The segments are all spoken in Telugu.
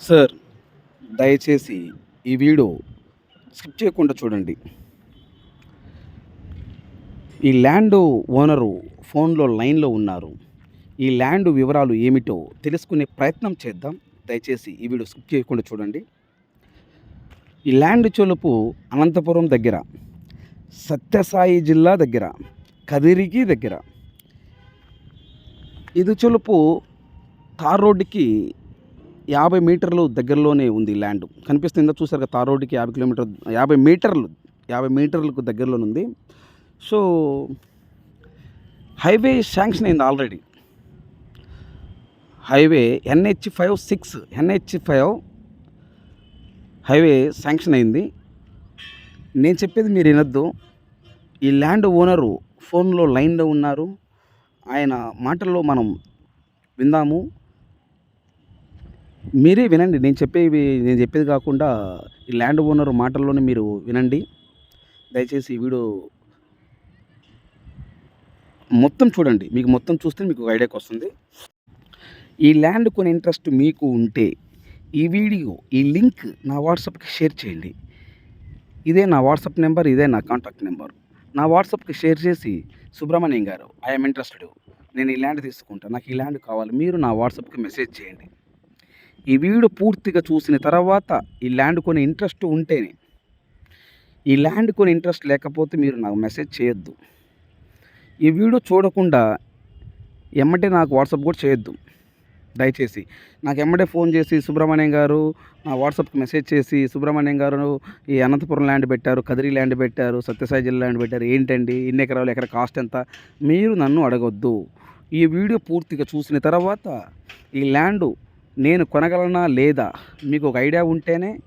సార్ దయచేసి ఈ వీడియో స్కిప్ చేయకుండా చూడండి. ఈ ల్యాండ్ ఓనరు ఫోన్లో లైన్లో ఉన్నారు. ఈ ల్యాండ్ వివరాలు ఏమిటో తెలుసుకునే ప్రయత్నం చేద్దాం. దయచేసి ఈ వీడియో స్కిప్ చేయకుండా చూడండి. ఈ ల్యాండ్ చొలుపు అనంతపురం దగ్గర సత్యసాయి జిల్లా దగ్గర కదిరికి దగ్గర. ఇది చొలుపు తార్ రోడ్డుకి యాభై మీటర్లు దగ్గరలోనే ఉంది ల్యాండ్. కనిపిస్తుందో? చూసారు కదా తార్ రోడ్డుకి యాభై కిలోమీటర్ యాభై మీటర్లు యాభై మీటర్లకు దగ్గరలోనే ఉంది. సో హైవే శాంక్షన్ అయింది already. Highway NH five six NH five highway sanction అయింది. నేను చెప్పేది మీరు వినొద్దు. ఈ ల్యాండ్ ఓనరు ఫోన్లో లైన్లో ఉన్నారు. ఆయన మాటల్లో మనం విందాము. మీరే వినండి. నేను చెప్పేవి నేను చెప్పేది కాకుండా ఈ ల్యాండ్ ఓనర్ మాటల్లోనే మీరు వినండి. దయచేసి ఈ వీడియో మొత్తం చూడండి. మీకు మొత్తం చూస్తే మీకు ఒక ఐడియాకి వస్తుంది. ఈ ల్యాండ్ కొని ఇంట్రెస్ట్ మీకు ఉంటే ఈ వీడియో ఈ లింక్ నా వాట్సాప్కి షేర్ చేయండి. ఇదే నా వాట్సాప్ నెంబర్ ఇదే నా కాంటాక్ట్ నెంబర్. నా వాట్సాప్కి షేర్ చేసి సుబ్రహ్మణ్యం గారు ఐఎమ్ ఇంట్రెస్టెడ్. నేను ఈ ల్యాండ్ తీసుకుంటాను నాకు ఈ ల్యాండ్ కావాలి. మీరు నా వాట్సాప్కి మెసేజ్ చేయండి. ఈ వీడియో పూర్తిగా చూసిన తర్వాత ఈ ల్యాండ్ కొని ఇంట్రెస్ట్ ఉంటేనే. ఈ ల్యాండ్ కొని ఇంట్రెస్ట్ లేకపోతే మీరు నాకు మెసేజ్ చేయొద్దు. ఈ వీడియో చూడకుండా ఎమ్మటే నాకు వాట్సాప్ కూడా చేయొద్దు. దయచేసి నాకు ఎమ్మటే ఫోన్ చేసి సుబ్రహ్మణ్యం గారు నా వాట్సాప్కి మెసేజ్ చేసి సుబ్రహ్మణ్యం గారు ఈ అనంతపురం ల్యాండ్ పెట్టారు కదిరి ల్యాండ్ పెట్టారు సత్యసాయి జిల్లా ల్యాండ్ పెట్టారు ఏంటండి ఇన్ని ఎకరాలు ఎక్కడ కాస్ట్ ఎంత? మీరు నన్ను అడగొద్దు. ఈ వీడియో పూర్తిగా చూసిన తర్వాత ఈ ల్యాండ్ నేను కొనగలనా లేదా? మీకు ఒక ఐడియా ఉంటేనే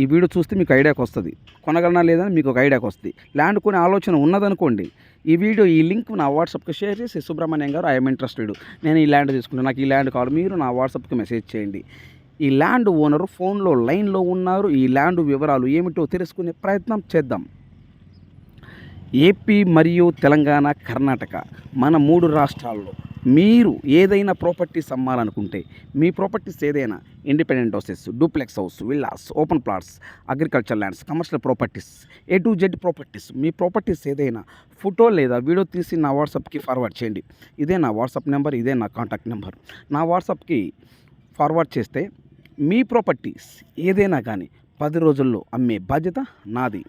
ఈ వీడియో చూస్తే మీకు ఐడియాకి వస్తుంది. కొనగలనా లేదా మీకు ఒక ఐడియాకి వస్తుంది. ల్యాండ్ కొనే ఆలోచన ఉన్నదనుకోండి ఈ వీడియో ఈ లింక్ నా వాట్సాప్కి షేర్ చేసి సుబ్రహ్మణ్యం గారు ఐఎమ్ ఇంట్రెస్టెడ్. నేను ఈ ల్యాండ్ తీసుకుంటాను నాకు ఈ ల్యాండ్ కావాలి మీరు నా వాట్సాప్కి మెసేజ్ చేయండి. ఈ ల్యాండ్ ఓనరు ఫోన్లో లైన్లో ఉన్నారు. ఈ ల్యాండ్ వివరాలు ఏమిటో తెలుసుకునే ప్రయత్నం చేద్దాం. ఏపీ మరియు తెలంగాణ కర్ణాటక మన మూడు రాష్ట్రాల్లో మీరు ఏదైనా ప్రాపర్టీస్ అమ్మాలనుకుంటే మీ ప్రాపర్టీస్ ఏదైనా independent houses duplex house villas open plots agriculture lands commercial properties A to Z properties me properties ఏదైనా ఫోటో లేదా వీడియో తీసి నా వాట్సాప్కి ఫార్వర్డ్ చేయండి. ఇదే నా వాట్సాప్ నెంబర్ ఇదే నా కాంటాక్ట్ నెంబర్ నా వాట్సాప్కి ఫార్వర్డ్ చేస్తే మీ ప్రాపర్టీస్ ఏదైనా కానీ పది రోజుల్లో అమ్మే బాధ్యత నాది.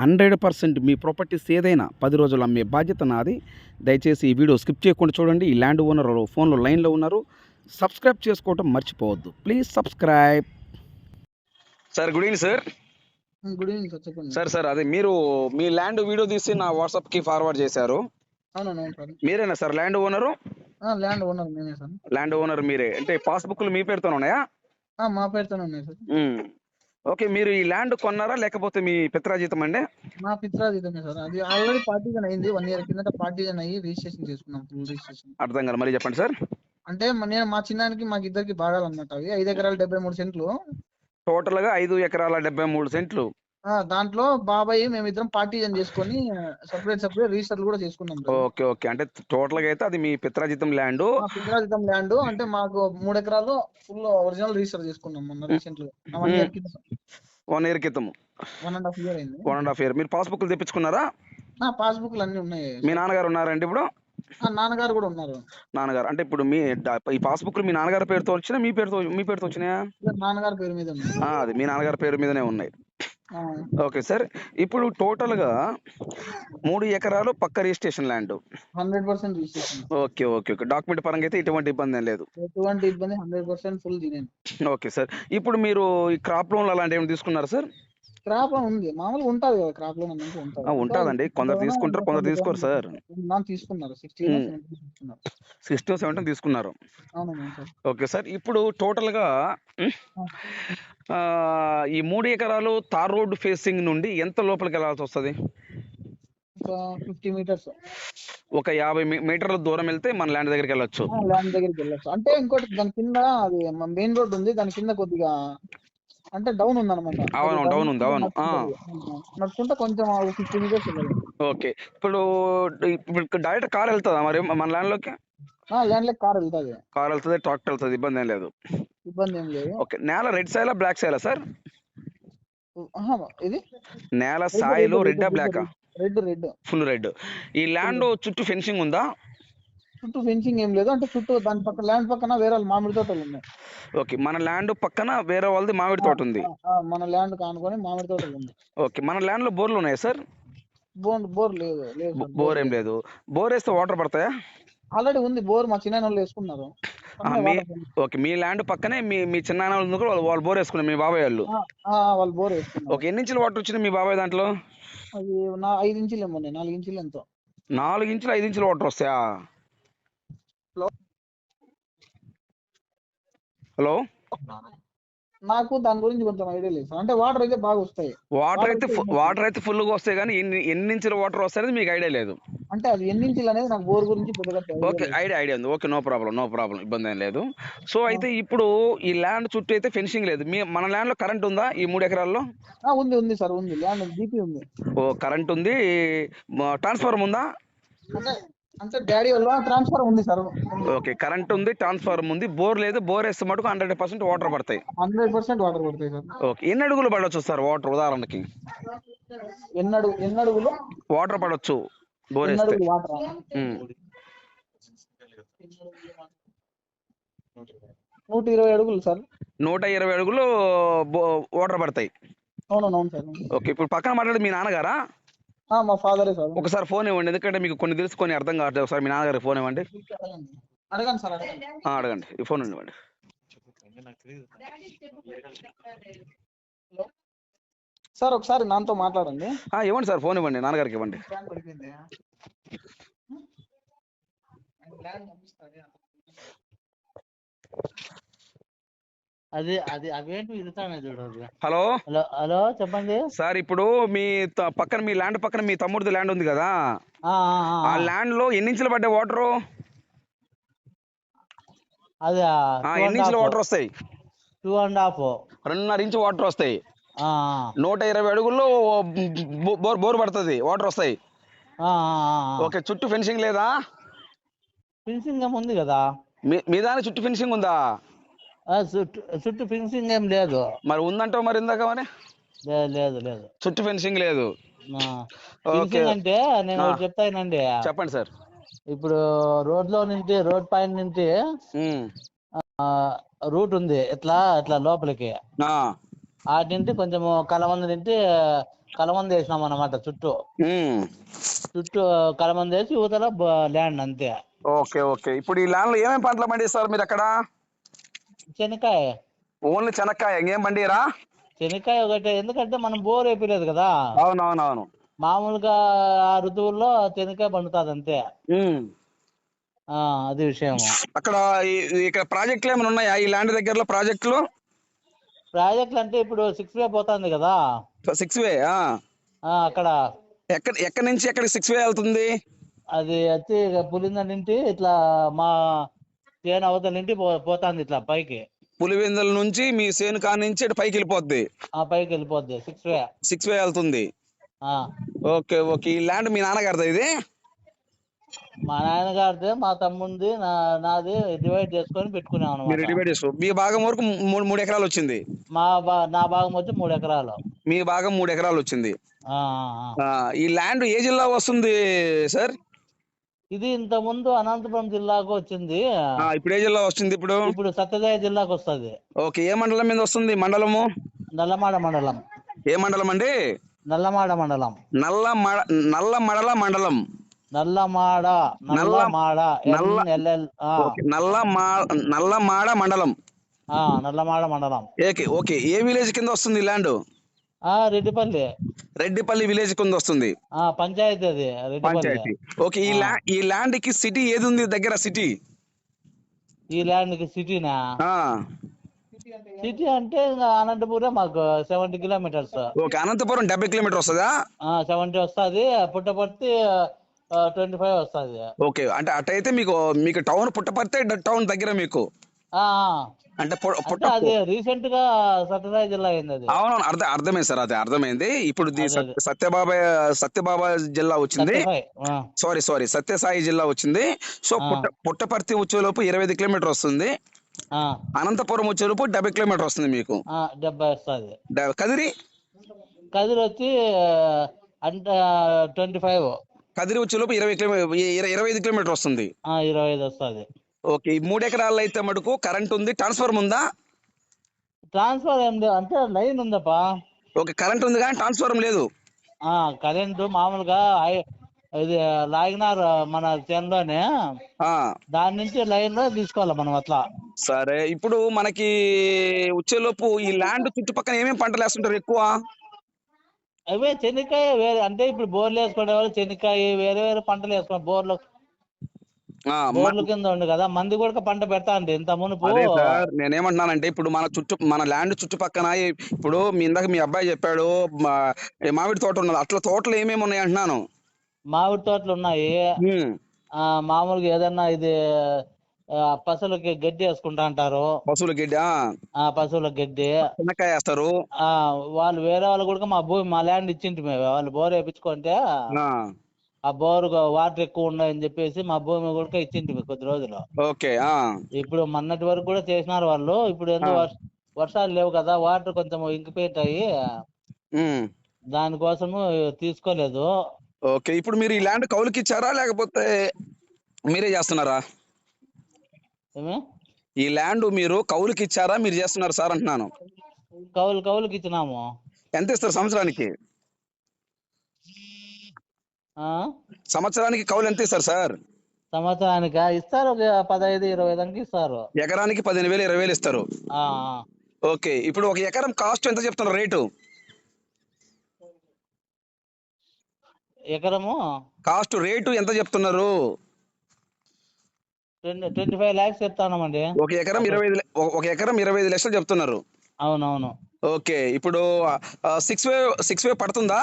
హండ్రెడ్ పర్సెంట్ మీ ప్రాపర్టీస్ ఏదైనా పది రోజులు అమ్మే బాధ్యత నాది. దయచేసి ఈ వీడియో స్కిప్ చేయకుండా చూడండి. ఈ ల్యాండ్ ఓనర్ ఫోన్లో లైన్లో ఉన్నారు. సబ్స్క్రైబ్ చేసుకోవటం మర్చిపోవద్దు. Please subscribe. Sir good evening sir. Good evening sir చెప్పండి. సార్ సార్ అదే మీరు మీ ల్యాండ్ వీడియో తీసి నా వాట్సాప్కి ఫార్వర్డ్ చేశారు. మీరేనా సార్ ల్యాండ్ ఓనరు? ఆ, ల్యాండ్ ఓనర్ మేమే సార్. ల్యాండ్ ఓనర్ మీరే. అంటే పాస్బుక్లు మీ పేరుతో ఉన్నాయా? ఆ, మా పేరుతోనే ఉన్నాయి సార్. ఓకే మీరు ఈ ల్యాండ్ కొన్నారా లేకపోతే మీ పిత్రాజీతం అండి? మా పిత్రాజీతమే సార్. అది ఆల్రెడీ పార్టీజన్ అయింది. వన్ ఇయర్ కిందట పార్టీజన్ అయ్యి రిజిస్ట్రేషన్ చేసుకున్నాం. ఫుల్ రిజిస్ట్రేషన్ అర్థం కాదు మరి చెప్పండి సార్. అంటే నేను మా చిన్నానికి మాకు ఇద్దరికి భాగాలు అన్నమాట అవి. ఐదు ఎకరాలు డెబ్బై మూడు సెంట్లు. టోటల్గా ఐదు ఎకరాల డెబ్బై మూడు సెంట్లు. దాంట్లో బాబాయ్ మేమిద్దరం పార్టీజన్ చేసుకొని సపరేట్ సపరేట్ రిజిస్టర్లు కూడా చేసుకున్నాం ఓకే ఓకే. అంటే టోటల్గా అయితే అది మీ పిత్రాజీతం ల్యాండ్ పిత్రాజీతం ల్యాండ్ అంటే మాకు మూడు ఎకరాలు ఫుల్ ఒరిజినల్ రిజిస్టర్ చేసుకున్నాం మొన్న రీసెంట్గా. వన్ ఇయర్ క్రితం. వన్ అండ్ హాఫ్ ఇయర్ అయింది. వన్ అండ్ హాఫ్ ఇయర్ మీరు పాస్బుక్లు తెప్పించుకున్నారా? నా పాస్బుక్లు అన్ని ఉన్నాయి. మీ నాన్నగారు ఉన్నారండి ఇప్పుడు? ఆ, నాన్నగారు కూడా ఉన్నారు. నాన్నగారు. అంటే ఇప్పుడు మీ ఈ పాస్బుక్లు మీ నాన్నగారి పేరుతో వచ్చినా మీ పేరుతో మీ పేరుతో వచ్చినాయా? నాన్నగారి పేరు మీద అది మీ నాన్నగారి పేరు మీదనే ఉన్నాయి. Okay sir. ఇప్పుడు టోటల్గా మూడు ఎకరాలు పక్క registration land. Hundred percent registration. Okay okay okay. Document పరంగా అయితే ఎటువంటి ఇబ్బంది లేదు. ఎటువంటి ఇబ్బంది hundred percent full okay sir. ఇప్పుడు మీరు ఈ క్రాప్ లోన్ అలాంటివి ఏమైనా తీసుకున్నారా సార్? క్రాప్ ఉంది. మామూలుగా ఉంటది కదా క్రాప్ ఆ, ఉంటది. ఉంటుందండి. కొందరు తీసుకుంటారు కొందరు తీసుకోరు సార్. నా తీసుకున్నారు. సిక్స్టీన్ సెవెంటీన్ తీసుకున్నారు. ఓకే సార్ ఇప్పుడు టోటల్గా ఈ మూడు ఎకరాలు తార్ రోడ్ ఫేసింగ్ నుండి ఎంత లోపలికి వెళ్ళాల్సి వస్తుంది? ఒక ఫిఫ్టీ మీటర్స్ ఒక యాభై మీటర్ల దూరం వెళ్తే మన ల్యాండ్ దగ్గరికి వెళ్ళొచ్చు. ల్యాండ్ దగ్గరికి వెళ్ళొచ్చు. అంటే ఇంకోటి దాని కింద అది మెయిన్ రోడ్ ఉంది. దాని కింద కొద్దిగా అంటే డౌన్ ఉంది అనమాట అవును, down ఉంది, అవును. ఆ. నడుచుకుంటే కొంచెం ఫిఫ్టీ మీటర్స్ ఓకే. ఇప్పుడు ఇప్పుడు డైరెక్ట్ కార్ వెళ్తుందా మరి? మన ల్యాండ్లోకి? ల్యాండ్ లెక్ కార్ వెళ్తాది. కార్ వెళ్తుంది ట్రాక్టర్ వెళ్తుంది ఇబ్బంది ఏం లేదు. ఇబ్బంది ఏం లేదు. ఓకే. నేల రెడ్ సాయిలా బ్లాక్ సాయిలా సార్? ఇది? నేల సాయిలు రెడ్డా బ్లాకా? Red red full red. ఈ ల్యాండ్ చుట్టూ ఫెన్సింగ్ ఉందా? చుట్టూ ఫెన్సింగ్ ఏం లేదు. అంటే చుట్టూ దాని పక్కన ల్యాండ్ పక్కన వేరే వాళ్ళ మామిడి తోటలు ఉన్నాయి. ఓకే మన ల్యాండ్ పక్కన వేరే వాళ్ళది మామిడి తోట ఉంది. ఆ, మన ల్యాండ్ కానుకొని మామిడి తోటలు ఉన్నాయి. ఓకే మన ల్యాండ్లో బోర్లు ఉన్నాయా సార్? బోర్ బోర్ లేదు లేదు బో- బోర్ ఏం లేదు. బోర్ వేస్తే వాటర్ పడతాయా? ఆల్రెడీ ఉంది బోర్ మా చిన్న వాళ్ళు వేసుకున్నారు. ఆ, మీ ఓకే మీ ల్యాండ్ పక్కనే మీ మీ చిన్న వాళ్ళు కూడా వాళ్ళు- వాళ్ళు బోర్ వేసుకున్నారు మీ బాబాయ్ వాళ్ళు. ఆ, ఆ, వాళ్ళు బోర్ వేసుకున్నారు. ఓకే ఎన్ని ఇంచులు వాటర్ వచ్చింది మీ బాబాయ్ దాంట్లో? అది నా ఐదు ఇంచులు ఏమో ఉన్నాయి, నాలుగు ఇంచులు ఎంతో. నాలుగు ఇంచులు ఐదు ఇంచులు వాటర్ వస్తాయా? హలో? నాకు దాని గురించి కొంచెం ఐడియా లేదు. అంటే వాటర్ అయితే బాగా వస్తాయి. వాటర్ అయితే వాటర్ అయితే full గా వస్తాయి కానీ ఎన్ని ఎన్ని ఇంచుల వాటర్ వస్తాయనేది మీకు ఐడియా లేదు. అంటే అది ఎన్ని ఇంచులు అనేది నాకు బోర్ గురించి ఓకే. ఐడియా ఐడియా ఉంది. Okay no problem no problem ఇబ్బంది ఏం లేదు. సో అయితే ఇప్పుడు ఈ ల్యాండ్ చుట్టూ అయితే ఫెన్సింగ్ లేదు. మీ మన ల్యాండ్లో కరెంట్ ఉందా ఈ మూడు ఎకరాల్లో? ఉంది ఉంది సార్ ఉంది. ల్యాండ్ జీపీ ఉంది. ఓ కరెంట్ ఉంది. ట్రాన్స్ఫార్మర్ ఉందా? అంటే డాడీ వల్ల ట్రాన్స్ఫర్ ఉంది సార్ ఓకే కరెంట్ ఉంది ట్రాన్స్ఫార్మర్ ఉంది. బోర్ లేదు బోర్ వేస్తే మటుకు హండ్రెడ్ పర్సెంట్ వాటర్ పడతాయి. హండ్రెడ్ పర్సెంట్ వాటర్ పడతాయి సార్ ఓకే ఎన్ని అడుగులు పడవచ్చు సార్ వాటర్ ఉదాహరణకి? ఎన్నడు ఎన్నడుగులు? వాటర్ పడవచ్చు బోర్ వేస్తే. నూట ఇరవై అడుగులు సార్ నూట ఇరవై అడుగులు వాటర్ పడతాయి. అవునవును అవును సార్ ఓకే ఇప్పుడు పక్కన మాట్లాడే మీ నాన్నగారా? మా ఫాదరే సార్. ఒకసారి ఫోన్ ఇవ్వండి ఎందుకంటే మీకు కొన్ని తెలుసు కొన్ని అర్థం కావట్లేదు. ఒకసారి మీ నాన్నగారికి ఫోన్ ఇవ్వండి. అడగండి సార్ అడగండి. ఈ ఫోన్ ఇవ్వండి సార్ ఒకసారి నాతో మాట్లాడండి. ఇవ్వండి సార్ ఫోన్ ఇవ్వండి నాన్నగారికి ఇవ్వండి. అది అది అవేంటి చూడదు హలో? హలో హలో చెప్పండి. సార్ ఇప్పుడు మీ త- పక్కన మీ ల్యాండ్ పక్కన మీ తమ్ముడిది ల్యాండ్ ఉంది కదా? ఆ, ఆ, ఆ, ఆ ల్యాండ్లో ఎన్ని ఇంచులు పడ్డాయి వాటర్? అది ఎన్ని ఇంచులు వాటర్ వస్తాయి? టూ అండ్ హాఫ్ రెండున్నర ఇంచు వాటర్ వస్తాయి. నూట ఇరవై అడుగుల్లో బో- బోర్ బోర్ పడుతుంది వాటర్ వస్తాయి. ఓకే చుట్టూ ఫినిషింగ్ లేదా? ఫినిషింగ్ ఉంది కదా? మీ మీ దాని చుట్టూ ఫినిషింగ్ ఉందా? చుట్టూ చుట్టూ ఫినిషింగ్ ఏం లేదు. మరి ఉందంటావు మరి ఇందాక మరి? లేదు లేదు లేదు. చుట్టూ ఫినిషింగ్ లేదు. ఓకే. అంటే నేను. ఒకటి చెప్తానండి చెప్పండి సార్. ఇప్పుడు రోడ్లో నుంచి రోడ్ పైన నుంచి. రూట్ ఉంది. ఇట్లా ఇట్లా లోపలికి. ఆ. ఆటి నుంచి కొంచెం కలమంది నుంచి కలమంది వేసినాం అన్నమాట చుట్టూ. చుట్టూ కలమంది వేసి యువతల ల్యాండ్ అంతే. Okay okay. ఇప్పుడు ఈ ల్యాండ్లో ఏమేమి పంటలు పండిస్తారు మీరు అక్కడ? శనక్కాయ ఓన్లీ చెనక్కాయ ఇంకేం పండిరా శనక్కాయ ఒకటే ఎందుకంటే మనం బోర్ వేయలేదు కదా. అవునవునవును. మామూలుగా ఆ ఋతువుల్లో శనక్కాయ పండుతుంది అంతే. అది విషయం అక్కడ ఇక్కడ ప్రాజెక్టులు ఏమైనా ఉన్నాయా? ఈ ల్యాండ్ దగ్గరలో ప్రాజెక్టులు? ప్రాజెక్టులు అంటే ఇప్పుడు సిక్స్ వే పోతుంది కదా. సిక్స్ వే అక్కడ. ఎక్కడ ఎక్కడి నుంచి ఎక్కడికి సిక్స్ వే వెళ్తుంది? అది వచ్చి పులింద నుండి ఇట్లా మా చేను అవతల పోతుంది ఇట్లా పైకి. పులివెందుల నుంచి మీ సేను నుంచి ఇటు పైకి వెళ్ళిపోద్ది. ఆ పైకి వెళ్ళిపోద్ది. సిక్స్ వే సిక్స్ వే వెళ్తుంది. ఆ. Okay okay. ఈ ల్యాండ్ మీ నాన్నగారిదా ఇది? మా నాన్నగారిది మా తమ్ముంది నా నాది డివైడ్ చేసుకొని పెట్టుకున్నాం మీరు అనమాట డివైడ్ చేసుకో. మీ భాగం వరకు మూడు మూడు ఎకరాలు వచ్చింది. మా బా నా భాగం వచ్చి మూడు ఎకరాలు. మీ భాగం మూడు ఎకరాలు వచ్చింది. ఆ, ఆ, ఆ. ఆ, ఈ ల్యాండ్ ఏ జిల్లా వస్తుంది సార్? ఇది ఇంత ముందు అనంతపురం జిల్లాకు వచ్చింది. ఇప్పుడు ఏ జిల్లా వస్తుంది ఇప్పుడు? ఇప్పుడు సత్యసాయి జిల్లాకు వస్తది. ఓకే ఏ మండలం మీద వస్తుంది మండలము? నల్లమాడ మండలం. ఏ మండలం అండి? నల్లమాడ మండలం. నల్ల నల్ల మడల. మండలం నల్లమాడ నల్ల- నల్లమాడ నల్ల- ఎల్ఎల్ ఓకే, నల్ల మా నల్ల మాడ మండలం. నల్లమాడ మండలం. ఓకే ఓకే ఏ విలేజ్ కింద వస్తుంది ల్యాండ్? రెడ్డిపల్లి. రెడ్డిపల్లి విలేజ్ కింద వస్తుంది. ఆ పంచాయతీ అది పంచాయతీ. ఓకే ఈ ల్యా ఈ ల్యాండ్కి సిటీ ఏది ఉంది దగ్గర సిటీ? ఈ ల్యాండ్కి సిటీనా సిటీ అంటే అనంతపురం మాకు సెవెంటీ కిలోమీటర్స్. ఓకే అనంతపురం డెబ్బై కిలోమీటర్ వస్తుందా? సెవెంటీ వస్తుంది పుట్టపర్తి ట్వంటీ ఫైవ్ వస్తుంది. ఓకే అంటే అటైతే మీకు మీకు టౌన్ పుట్టపర్తే టౌన్ దగ్గర మీకు. అంటే అది రీసెంట్గా సత్యసాయి జిల్లా అయింది అది అవునవును అర్థం అర్థమైంది సార్ అది అర్థమైంది. ఇప్పుడు. సత్యబాబా సత్యబాబా జిల్లా వచ్చింది. సారీ సారీ సత్యసాయి జిల్లా వచ్చింది. సో. పుట్ట పుట్టపర్తి వచ్చేలోపు ఇరవై ఐదు కిలోమీటర్ వస్తుంది. అనంతపురం వచ్చేలోపు డెబ్బై కిలోమీటర్ వస్తుంది మీకు. డెబ్బై వస్తుంది. కదిరి? కదిరి వచ్చి అంటే ట్వంటీ ఫైవ్. కదిరి వచ్చేలోపు ఇరవై కిలోమీటర్ ఇరవై ఐదు కిలోమీటర్ వస్తుంది. ఇరవై ఐదు వస్తుంది. ఓకే ఈ మూడు ఎకరాల్లో అయితే మటుకు కరెంట్ ఉంది ట్రాన్స్ఫార్మర్ ఉందా? ట్రాన్స్ఫర్ ఏం లేదు అంటే లైన్ ఉందప్పా. ఓకే కరెంట్ ఉంది కానీ ట్రాన్స్ఫార్మర్ లేదు. ఆ కరెంటు మామూలుగా హై- ఇది లాగినారు మన చేనులోనే ఆ. దాని నుంచి లైన్లో తీసుకోవాలి మనం అట్లా? సరే ఇప్పుడు మనకి వచ్చేలోపు ఈ ల్యాండ్ చుట్టుపక్కల ఏమేమి పంటలు వేస్తుంటారు ఎక్కువ? అవే చెనిక్కాయ వేరే అంటే ఇప్పుడు బోర్లు వేసుకునే వాళ్ళు చెనిక్కాయ వేరే వేరే పంటలు వేసుకున్నారు బోర్లు బోర్లు కింద ఉంది కదా మంది కూడా పంట పెడతా అండి ఇంత మునుపు. సార్ నేనేమంటున్నానంటే ఇప్పుడు మన చుట్టూ మన ల్యాండ్ చుట్టుపక్కన ఇప్పుడు మీ ఇందాక మీ అబ్బాయి చెప్పాడు మామిడి తోట ఉన్నది అట్లా తోటలు ఏమేమి ఉన్నాయి అంటున్నాను? మామిడి తోటలు ఉన్నాయి. మామూలుగా ఏదన్నా ఇది పశువులకి గడ్డి వేసుకుంటా అంటారు. పశువుల గిడ్డ పశువుల గడ్డి. చిన్నకాయ వేస్తారు. ఆ వాళ్ళు వేరే వాళ్ళు కూడా మా భూమి మా ల్యాండ్ ఇచ్చింటి మేము. వాళ్ళు బోర్ వేయించుకుంటే ఆ, బోర్ వాటర్ ఎక్కువ ఉన్నాయని చెప్పేసి మా భూమి కూడా ఇచ్చింటి కొద్ది రోజులు. ఓకే ఆ. ఇప్పుడు మొన్నటి వరకు కూడా చేసినారు వాళ్ళు. ఇప్పుడు ఎందుకు వర్షాలు లేవు కదా వాటర్ కొంచెం ఇంకిపోయిటాయి ఉమ్, దానికోసము తీసుకోలేదు. ఓకే ఇప్పుడు మీరు ఈ ల్యాండ్ కౌలుకి ఇచ్చారా లేకపోతే మీరే చేస్తున్నారా? ఈ ల్యాండ్ మీరు కౌలుకి ఇచ్చారా మీరు చేస్తున్నారు సార్ అంటున్నాను. కౌలు కౌలుకి ఇచ్చినాము ఎంత ఇస్తారు సంవత్సరానికి? సంవత్సరానికి కౌలు ఎంత ఇస్తారు సార్? సంవత్సరానికి? ఇస్తారు ఒక పదహైదు ఇరవై దానికి ఇస్తారు. ఎకరానికి పదిహేను వేలు ఇరవై వేలు ఇస్తారు. ఓకే ఇప్పుడు ఒక ఎకరం కాస్ట్ ఎంత చెప్తున్నారు రేటు? ఎకరము? కాస్ట్ రేటు ఎంత చెప్తున్నారు? ట్వంటీ ఫైవ్ ల్యాక్స్ చెప్తానమండి. ఒక ఎకరం ఇరవై ఐదు ఒక ఎకరం ఇరవై ఐదు లక్షలు చెప్తున్నారు. అవునవును. ఓకే ఇప్పుడు సిక్స్ వే సిక్స్ వే పడుతుందా?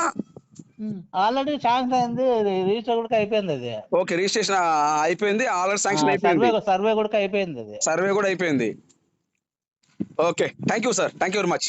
ఆల్రెడీ శాంక్షన్ అయింది రిజిస్టర్ కూడా అయిపోయింది అది ఓకే రిజిస్ట్రేషన్ అయిపోయింది ఆల్రెడీ శాంక్షన్ సర్వే అయిపోయింది సర్వే కూడా అయిపోయింది అది సర్వే కూడా అయిపోయింది. Okay thank you sir thank you very much.